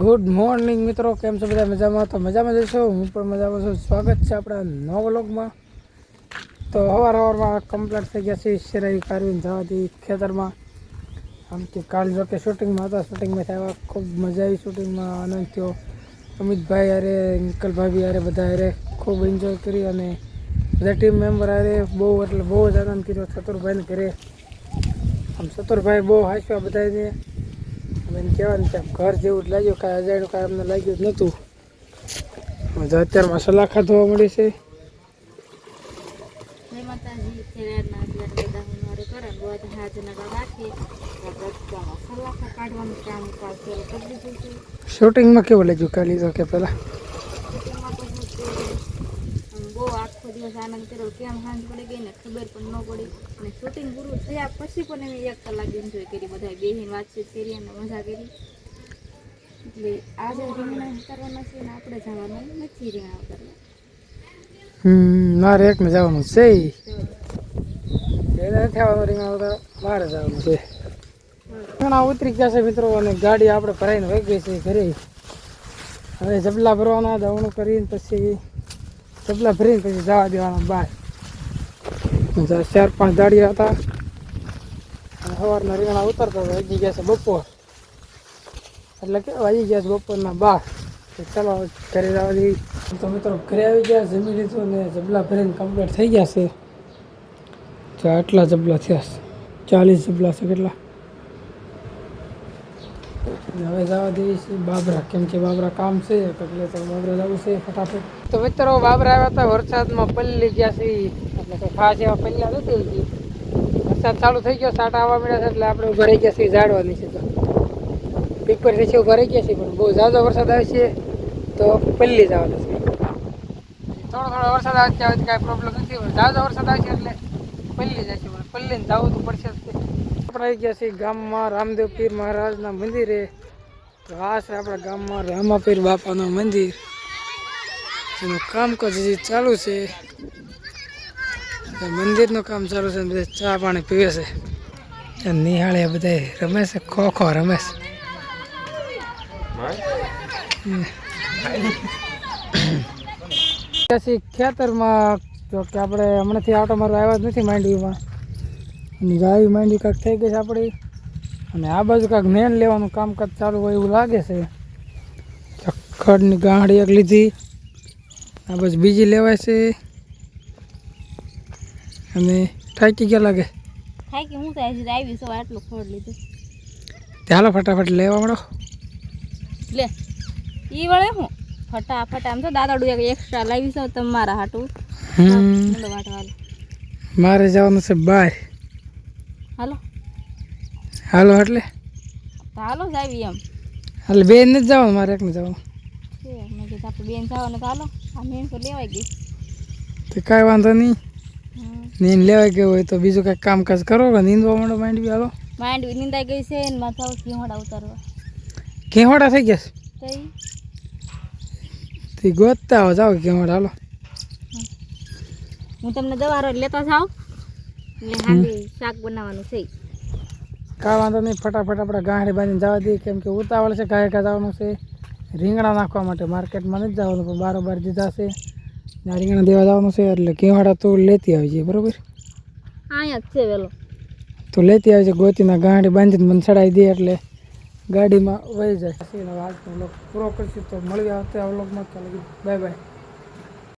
Good morning મિત્રો, કેમ છો બધા મજામાં? તો મજામાં જશો હું પણ મજામાં છું. સ્વાગત છે આપણા નવા વ્લોગમાં. તો અવાર અવારમાં કમ્પ્લીટ થઈ ગયા છે સિરાઈ કાઢવીને જવાથી ખેતરમાં. આમ કે કાલ જો કે શૂટિંગમાં હતા, શૂટિંગમાં આવ્યા ખૂબ મજા આવી શૂટિંગમાં, આનંદ થયો. અમિતભાઈ અરે અંકલ ભાભી અરે બધા અરે ખૂબ એન્જોય કરી અને બધા ટીમ મેમ્બર અરે બહુ એટલે બહુ જ આનંદ કર્યો. ચતુરભાઈને ઘરે. આમ ચતુરભાઈ બહુ હાસ્યા બધાને અમે એને કહેવાનું કે ઘર જેવું જ લાગ્યું કાંઈ અજાણ્યું કાંઈ અમને લાગ્યું જ નહોતું. હવે જો અત્યારમાં સલાખા ધોવા મળી છે. જય માતાજી ખેરાના અત્યારે શરૂ કરી દીધું છે. શૂટિંગમાં કેવું લાગ્યું? કાલી તો કે પહેલાં શૂટિંગમાં તો શું છે, આમ બહુ કર્યો કેમ હાંજ પડી ગઈ ને ખબર પણ ન પડી. અને શૂટિંગ પૂરું થયા પછી પણ અમે એક કલાક એન્જોય કરી બધા બેહીને વાતચીત કરી અને મજા કરી. એટલે આજે રીંગણા કરવાના છે ને આપણે જવાનું નથી રીંગણા કરવા હમ, મારે એકને જવાનું છે એને નથી રીંગણા બહાર જવાનું છે. રીંગણા ઉતરી ગયા છે મિત્રો અને ગાડી આપણે ભરાઈને વહી ગઈ છે ઘરે. હવે જબલા ભરવાના દવણું કરીને પછી જબલા ભરીને પછી જવા દેવાના બહાર ચાર પાંચ દાડિયા હતા. અને સવારના રીંગણા ઉતરતા હતા, વાગી ગયા છે બપોર. એટલે કે વાગી ગયા છે બપોરના બાર. ચાલો ઘરે જવા દેવી તો મિત્રો, ઘરે આવી ગયા, જમી લીધું ને જબલા ભરીને કમ્પ્લીટ થઈ ગયા છે. તો આટલા જબલા થયા છે. ચાલીસ જબલા છે કેટલા? હવે જવા છે બાબરા. કેમ કે બાબરા કામ છે એટલે તો બાબરા જવું છે ફટાફટ. તો મિત્રો, બાબરા આવ્યા હતા, વરસાદમાં પલ્લી ગયા છે. એટલે તો ખાસ એવા પલ્લા નથી ગઈ વરસાદ ચાલુ થઈ ગયો, સાટા આવવા મળ્યા છે, એટલે આપણે ઊભા ગયા છીએ ઝાડવાની છે તો. પીક પર નીચે ઊભા ગયા છીએ, પણ બહુ ઝાઝો વરસાદ આવે છે, તો પલ્લી જવાના છે. થોડો થોડો વરસાદ આવે છે કાંઈ પ્રોબ્લેમ નથી ઝાઝો વરસાદ આવે છે, એટલે પલ્લી જાય છે, પણ પલ્લીને જવું તો પડશે આપણે આવી ગયા છીએ ગામમાં, રામદેવ પીર મહારાજના મંદિરે. છે આપણા ગામમાં રામાપીર બાપાનું મંદિર. એનું કામકાજ હજી ચાલુ છે. મંદિરનું કામ ચાલુ છે બધા ચા પાણી પીવે છે. નિહાળે બધા રમે છે, ખો ખો રમે છે. પછી ખેતરમાં જો કે આપણે હમણાંથી આટો મારો આવ્યા જ નથી માંડવીમાં. ગાય માંડવી કાંઈક થઈ ગઈ છે આપણી. અને આ બાજુ કાંઈક મેન લેવાનું કામકાજ ચાલુ હોય એવું લાગે છે. ચક્કરની ગાંડી એક લીધી. આ બાજુ બીજી લેવાય છે. અને થાકી ગયા લાગે. થાય કે હું ત્યાં હજી આવી સવારે આટલું ખોડ લીધું. ચાલો ફટાફટ લેવા મળો. લે ઈ વળે હું? ફટાફટ આમ તો દાદાડું એક એક્સ્ટ્રા લાવી છો તમારા હાટું. મારે જવાનું છે બહાર. હાલો. હાલો એટલે? તો હાલો જ આવી એમ. હાલ બેન નથી જવાનું મારે એકને જવાનું. બેન જવાનું તો હાલો. આ મેન તો લેવાઈ ગઈ. તો કાંઈ વાંધો નહીં. નીંદ લેવાય ગયો હોય તો બીજું કાંઈક કામકાજ કરો કે નીંદવા માંડો માંડવી હાલો. માંડવી નિંદાઈ ગઈ છે ને માથા ઘીહોડા ઉતારવા. ઘેવાડા થઈ ગયા છે? તે ગોતતા આવો જાઓ ઘેવાડા હાલો. હું તમને દવા લેતા જાઉં. હાંડી શાક બનાવવાનું છે કાંઈ વાંધો નહીં ફટાફટ આપણે ગાંઠી બાંધીને જવા દઈએ. કેમ કે ઉતાવળ છે કાંઈ કાંઈ જવાનું છે. રીંગણા નાખવા માટે માર્કેટમાં નથી જવાનું પણ બારોબાર દીધા છે ને આ રીંગણા દેવા જવાનું છે. એટલે કેવાડા તો લેતી આવી બરાબર બરોબર? અહીંયા જ છે વેલો. તો લેતી આવી છે ગોતીના ગાંઠી બાંધીને મને ચડાવી દે એટલે ગાડીમાં વહી જાય. પછી આજનો વ્લોગ પૂરો કરશું તો મળી આવતા વ્લોગમાં. ચાલો બાય બાય.